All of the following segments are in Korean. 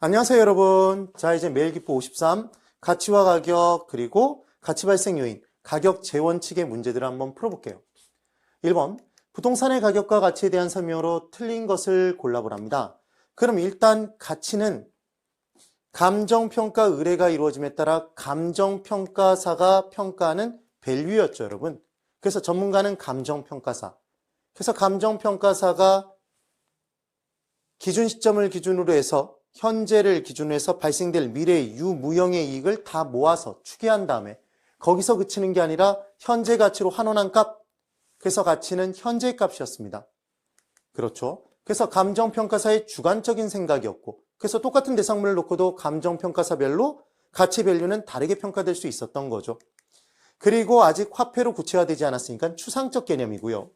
안녕하세요, 여러분. 자, 이제 매일기포 53, 가치와 가격, 그리고 가치 발생 요인, 가격 재원칙의 문제들을 한번 풀어볼게요. 1번, 부동산의 가격과 가치에 대한 설명으로 틀린 것을 골라보랍니다. 그럼 일단 가치는 감정평가 의뢰가 이루어짐에 따라 감정평가사가 평가하는 밸류였죠, 여러분. 그래서 전문가는 감정평가사. 그래서 감정평가사가 기준 시점을 기준으로 해서 현재를 기준으로 해서 발생될 미래의 유무형의 이익을 다 모아서 추계한 다음에 거기서 그치는 게 아니라 현재 가치로 환원한 값. 그래서 가치는 현재 값이었습니다. 그렇죠. 그래서 감정평가사의 주관적인 생각이었고 그래서 똑같은 대상물을 놓고도 감정평가사별로 가치 밸류는 다르게 평가될 수 있었던 거죠. 그리고 아직 화폐로 구체화되지 않았으니까 추상적 개념이고요.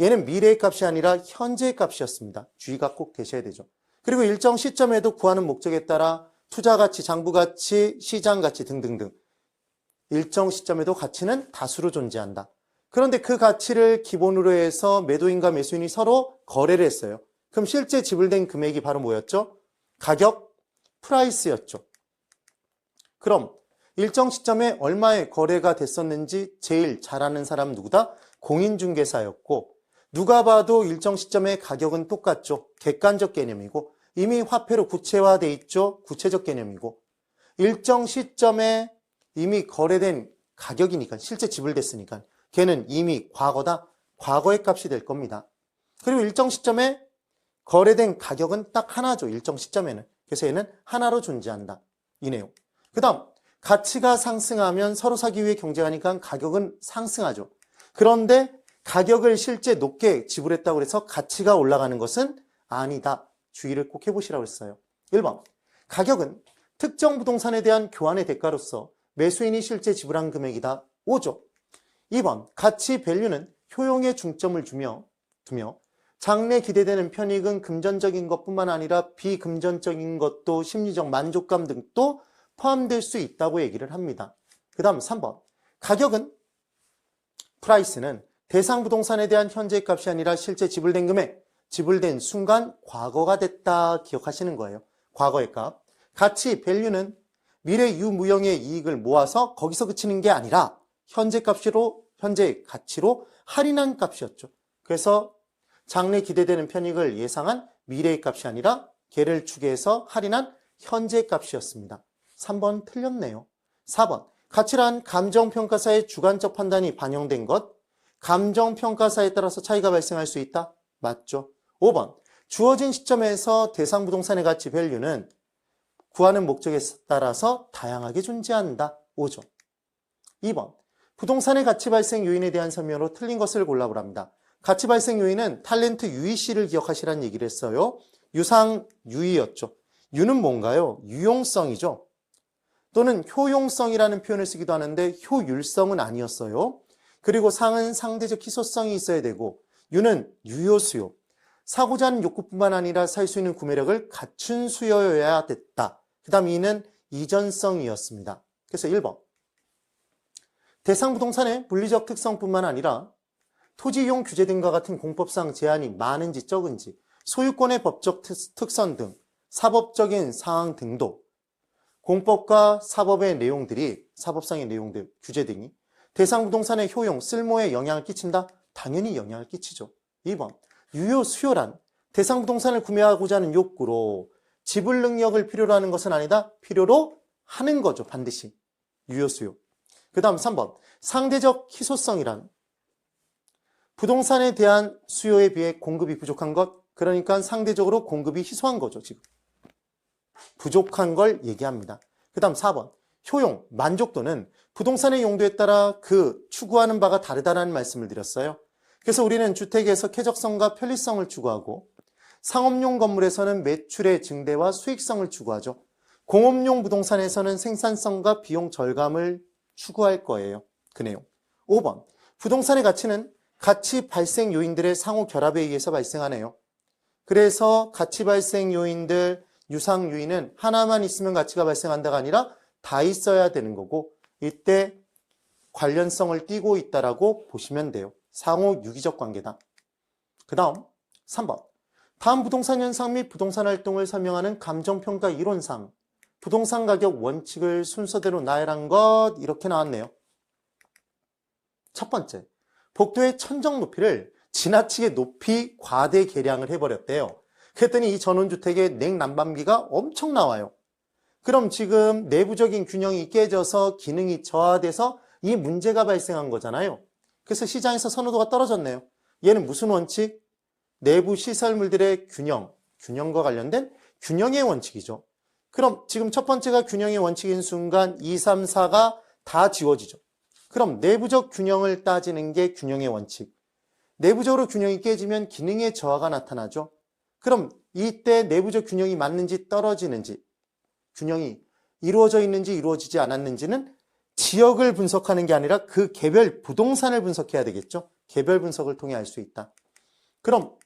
얘는 미래의 값이 아니라 현재의 값이었습니다. 주의가 꼭 되셔야 되죠. 그리고 일정 시점에도 구하는 목적에 따라 투자 가치, 장부 가치, 시장 가치 등등등 일정 시점에도 가치는 다수로 존재한다. 그런데 그 가치를 기본으로 해서 매도인과 매수인이 서로 거래를 했어요. 그럼 실제 지불된 금액이 바로 뭐였죠? 가격, 프라이스였죠. 그럼 일정 시점에 얼마의 거래가 됐었는지 제일 잘 아는 사람 누구다? 공인중개사였고 누가 봐도 일정 시점의 가격은 똑같죠. 객관적 개념이고 이미 화폐로 구체화돼 있죠. 구체적 개념이고 일정 시점에 이미 거래된 가격이니까 실제 지불됐으니까 걔는 이미 과거다. 과거의 값이 될 겁니다. 그리고 일정 시점에 거래된 가격은 딱 하나죠. 일정 시점에는. 그래서 얘는 하나로 존재한다. 이 내용. 그 다음 가치가 상승하면 서로 사기 위해 경쟁하니까 가격은 상승하죠. 그런데 가격을 실제 높게 지불했다고 해서 가치가 올라가는 것은 아니다. 주의를 꼭 해보시라고 했어요. 1번. 가격은 특정 부동산에 대한 교환의 대가로서 매수인이 실제 지불한 금액이다. 5조. 2번. 가치 밸류는 효용에 중점을 주며, 두며 장래 기대되는 편익은 금전적인 것뿐만 아니라 비금전적인 것도 심리적 만족감 등도 포함될 수 있다고 얘기를 합니다. 그 다음 3번. 가격은 프라이스는 대상 부동산에 대한 현재 값이 아니라 실제 지불된 금액, 지불된 순간 과거가 됐다 기억하시는 거예요. 과거의 값. 가치, 밸류는 미래 유무형의 이익을 모아서 거기서 그치는 게 아니라 현재 값으로, 현재 가치로 할인한 값이었죠. 그래서 장래 기대되는 편익을 예상한 미래의 값이 아니라 개를 추계해서 할인한 현재 값이었습니다. 3번 틀렸네요. 4번. 가치란 감정평가사의 주관적 판단이 반영된 것. 감정평가사에 따라서 차이가 발생할 수 있다. 맞죠? 5번. 주어진 시점에서 대상 부동산의 가치 밸류는 구하는 목적에 따라서 다양하게 존재한다. 5조. 2번. 부동산의 가치 발생 요인에 대한 설명으로 틀린 것을 골라보랍니다. 가치 발생 요인은 탤런트 유의 씨를 기억하시라는 얘기를 했어요. 유상 유의였죠. 유는 뭔가요? 유용성이죠. 또는 효용성이라는 표현을 쓰기도 하는데 효율성은 아니었어요. 그리고 상은 상대적 희소성이 있어야 되고 유는 유효수요. 사고자 하는 욕구뿐만 아니라 살 수 있는 구매력을 갖춘 수요여야 됐다. 그 다음 이는 이전성이었습니다. 그래서 1번. 대상 부동산의 물리적 특성뿐만 아니라 토지 이용 규제 등과 같은 공법상 제한이 많은지 적은지 소유권의 법적 특성 등 사법적인 사항 등도 공법과 사법의 내용들이 사법상의 내용들, 규제 등이 대상 부동산의 효용, 쓸모에 영향을 끼친다? 당연히 영향을 끼치죠. 2번. 유효 수요란 대상 부동산을 구매하고자 하는 욕구로 지불 능력을 필요로 하는 것은 아니다. 필요로 하는 거죠. 반드시. 유효 수요. 그 다음 3번. 상대적 희소성이란 부동산에 대한 수요에 비해 공급이 부족한 것. 그러니까 상대적으로 공급이 희소한 거죠. 지금. 부족한 걸 얘기합니다. 그 다음 4번. 효용, 만족도는 부동산의 용도에 따라 그 추구하는 바가 다르다는 말씀을 드렸어요. 그래서 우리는 주택에서 쾌적성과 편리성을 추구하고 상업용 건물에서는 매출의 증대와 수익성을 추구하죠. 공업용 부동산에서는 생산성과 비용 절감을 추구할 거예요. 그 내용. 5번. 부동산의 가치는 가치 발생 요인들의 상호 결합에 의해서 발생하네요. 그래서 가치 발생 요인들, 유상 요인은 하나만 있으면 가치가 발생한다가 아니라 다 있어야 되는 거고 이때 관련성을 띠고 있다라고 보시면 돼요. 상호 유기적 관계다. 그 다음 3번. 다음 부동산 현상 및 부동산 활동을 설명하는 감정평가 이론상 부동산 가격 원칙을 순서대로 나열한 것 이렇게 나왔네요. 첫 번째, 복도의 천정 높이를 지나치게 높이 과대 계량을 해버렸대요. 그랬더니 이 전원주택의 냉난방비가 엄청 나와요. 그럼 지금 내부적인 균형이 깨져서 기능이 저하돼서 이 문제가 발생한 거잖아요. 그래서 시장에서 선호도가 떨어졌네요. 얘는 무슨 원칙? 내부 시설물들의 균형, 균형과 관련된 균형의 원칙이죠. 그럼 지금 첫 번째가 균형의 원칙인 순간 2, 3, 4가 다 지워지죠. 그럼 내부적 균형을 따지는 게 균형의 원칙. 내부적으로 균형이 깨지면 기능의 저하가 나타나죠. 그럼 이때 내부적 균형이 맞는지 떨어지는지, 균형이 이루어져 있는지 이루어지지 않았는지는 지역을 분석하는 게 아니라 그 개별 부동산을 분석해야 되겠죠. 개별 분석을 통해 알 수 있다. 그럼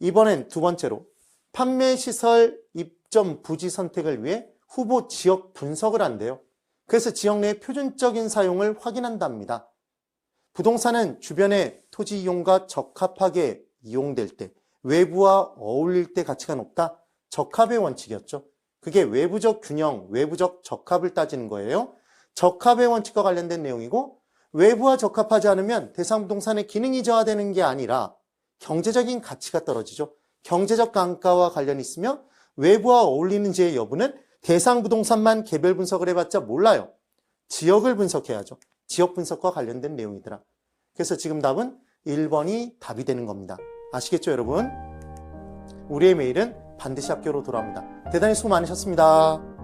이번엔 두 번째로 판매 시설 입점 부지 선택을 위해 후보 지역 분석을 한대요. 그래서 지역 내 표준적인 사용을 확인한답니다. 부동산은 주변의 토지 이용과 적합하게 이용될 때 외부와 어울릴 때 가치가 높다. 적합의 원칙이었죠. 그게 외부적 균형, 외부적 적합을 따지는 거예요. 적합의 원칙과 관련된 내용이고 외부와 적합하지 않으면 대상 부동산의 기능이 저하되는 게 아니라 경제적인 가치가 떨어지죠. 경제적 단가와 관련이 있으며 외부와 어울리는지의 여부는 대상 부동산만 개별 분석을 해봤자 몰라요. 지역을 분석해야죠. 지역 분석과 관련된 내용이더라. 그래서 지금 답은 1번이 답이 되는 겁니다. 아시겠죠, 여러분? 우리의 메일은 반드시 학교로 돌아옵니다. 대단히 수고 많으셨습니다.